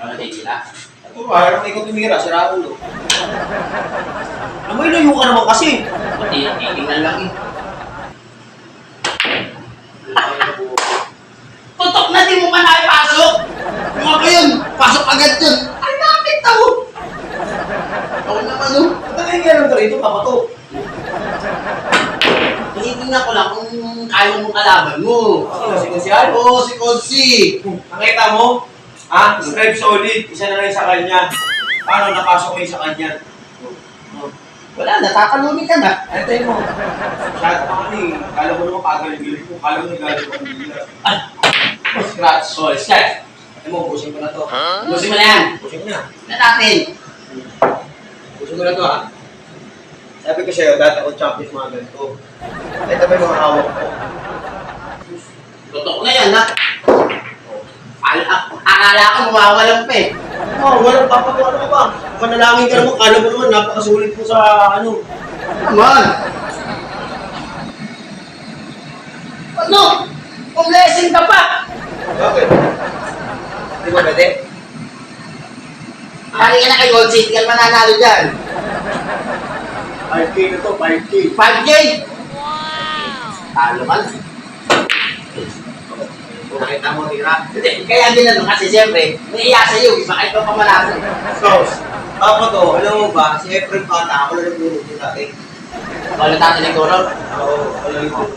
Ano titira? Ito ba, harap ikaw tumira, sira ulo. Amoy layo ka naman kasi. Pati titingnan lang eh. Tutok na di mo pa naipasok! Mga ko yun, pasok agad yun. Ay, bakit ako? Ako naman oh. Ba't nangyayari ka rito, papato? Tinitingnan ko lang kung kaya mong kalaban mo. Sino, si Konsyal? Oo, si Konsi. Nakita mo? Ha? Stripe solid, isa na lang sa kanya. Paano napasok kayo sa kanya? Wala, natakalumi ka na. Ito mo. Masyado ka kani. Kala mo naman kagaling-galing ko. Kala mo nagaling ko. Ay, Scratch. oh, start. Ito mo, pusin ko na to. Lusin mo na yan. Pusin ko na. Na natin. Pusin ko na to ha. Sabi ko sa'yo, dati ako champion mga ganito. Ito ba yung mga hawak ko? Tutok na yan, ha? Al ak- akala ko mawawalan pa eh. Oh, walang papagawa ka ba? Panalangin ka naman, kala mo naman, napakasulit mo sa ano. Naman! Ano? Kung blessing ka pa! Bakit? Di ba pwede? Hari ka na kay Gold City, ka mananalo dyan. 5K na to, 5K. 5K! Talo man. Kung nakita mo, tira. Hindi, kaya ginano kasi siyempre, may iya sa'yo, iba kayo pa manalo. So, ako to, alam mo ba, si Efren Pata, ako na nagulog ko dati. Wala natin ng turo. Oo, wala yung.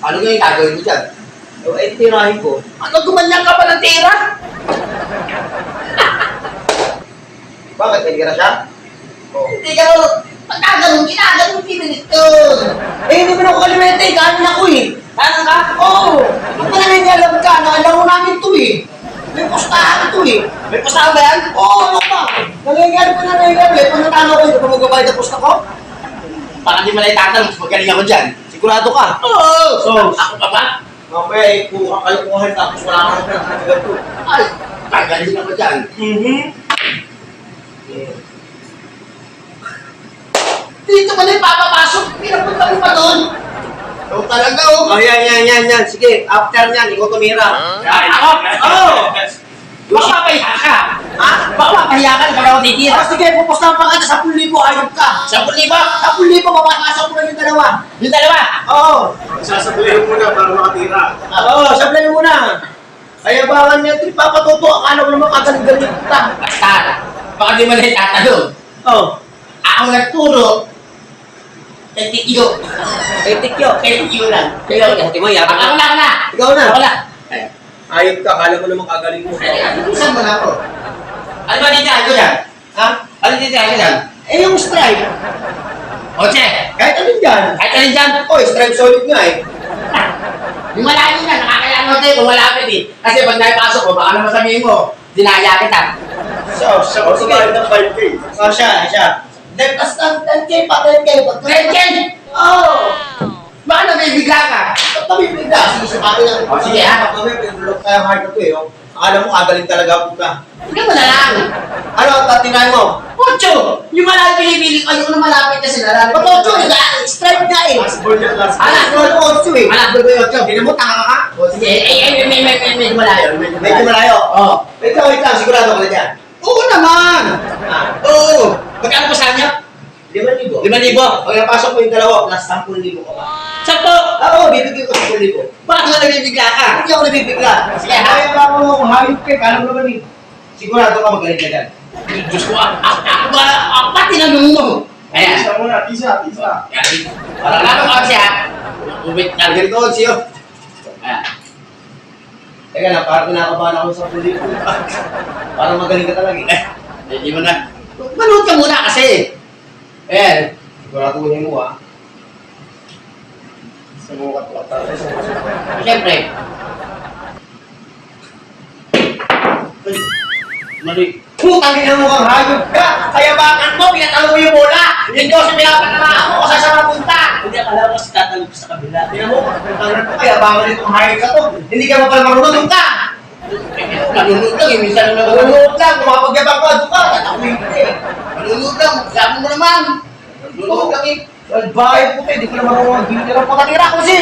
Ano yung gagawin mo dyan? So, eh, tirahin ko. Ano gumanyan ka pa ng tira? Bakit? May gira siya? Oo. Hindi ka pagkaganon, ginaganon pinilit ko. Eh, hindi mo na ako kalimete, kanin ako eh. Ano ka? Oo! Ang pala may alam ka, naalaro namin to eh. May pustahan to eh. May pasama ba yan? Oo, ano pa? Nangyayari pa na nangyayari. Eh, pag natalo ko, hindi ko magbabayad ang pusta ko? Baka di mo na itatanong, mas magaling ako dyan. Sigurado ka. Oo! So, Ako pa ba? Mamaya, eh, kung kakalukuhan tapos wala ka na to. Ay, magaling ako dyan. Mhm. Dito ka na yung papapasok, pinapunta mo pa doon. So, talaga oh. Oh, yan, yan, yan, yan. Sige, after niyan, ikaw tumira. Ay, ako? Oo! Baka mapahiya ka. Ha? Baka mapahiya na titira. Ah, sige, pupustahan pa ka sa 10,000, ayop ka. Sa libo? 10,000, mapapasok mo na yung dalawa. Yung dalawa? Oo. Sasabihin mo na para makatira. Oo, sablay mo muna. Kaya baka niya, trip papatuto, akala mo naman kagaling-galing kita. Basta, baka di mo na itatanong. Oo. Ako nagturo, kay Tikyo. Eh, tikyo. Kay Tikyo lang. Kaya, buti mo, yabang Ako na, ako na. Ikaw na. Ako na. Ay, Ayop ka, akala mo naman kagaling mo. ay, Bilisan mo na ako. Ano ba dito ako dyan? Ha? Ano dito ako dyan? Eh, yung strike. O, che, Kahit anong dyan. kahit alin dyan, Oh, strike solid nga eh. yung malayo na, nakakayaan mo tayo kung malapit eh. Kasi pag naipasok mo, baka naman sabihin mo, dinaya kita. So, so, sige. kumain ng 5K. Oh, siya, siya. Then, tas ng 10K pa, 10K. Pag Red Ken! Oh! Baka nabibigla ka. Ba't nabibigla? Sige, sabatin lang. Oh, sige, ha? Pag kami, pinulog tayo hard na to eh. Akala mo kagaling talaga po ka. Tignan mo na lang. Ano ang tatinay mo? Ocho! Yung malapit pinipili ko, yung malapit kasi lalapit. Ba't ocho? Nag- Strike nga eh. Last ball yan, last ball. Alas, Ano ang ocho eh? Alas, bulbo yung ocho. Hindi mo tanga ka? O, sige, eh, eh, eh, may, may, may, medyo malayo. Medyo malayo. Oo. Wait lang, wait lang. Sigurado ka na dyan. Oo naman! Ah, Oo! Magkano po sa kanya? lima libo. Lima libo. O, yung pasok mo yung dalawa, plus 10 libo ka pa. Sakto! Oo, ko 10 libo. Bakit ka nabibigla ka? Hindi ako nabibigla. Sige, ha? Kaya ba mo, hayop ka, kala mo naman eh. Sigurado ka magaling ka dyan. Diyos ko, ako, ako ba, ako ba tinanong mo? Ayan. Isa muna, isa, isa. Para lang ako kasi ha. Ubit ka. Ganito ako siyo. Ayan. Teka na, parang kinakabahan ako sa 10 libo. Parang magaling ka talaga eh. Eh, di mo na. Manood ka muna kasi. Ayan. Siguraduhin mo ah. Sumukat ko talaga. Siyempre. Ay, Mali. Putang ina mo kang hayop ka! Kayabangan mo, pinatalo mo yung bola! Hindi ko sa pinapanamaan mo kung saan siya mapunta! Hindi, akala ko si tatalog sa kabila. Tingnan mo, ina mo, kayabangan itong hayop ka to! Hindi ka mo pala marunong ka! Nanonood lang minsan. Marunong lang, kumapagyabang ka, doon ka! Ka eh! Nanonood lang, sabi mo naman. Nanonood lang eh. Salbahe po kayo, hindi ko na marunong mag-ginira ang pagkatira ko kasi!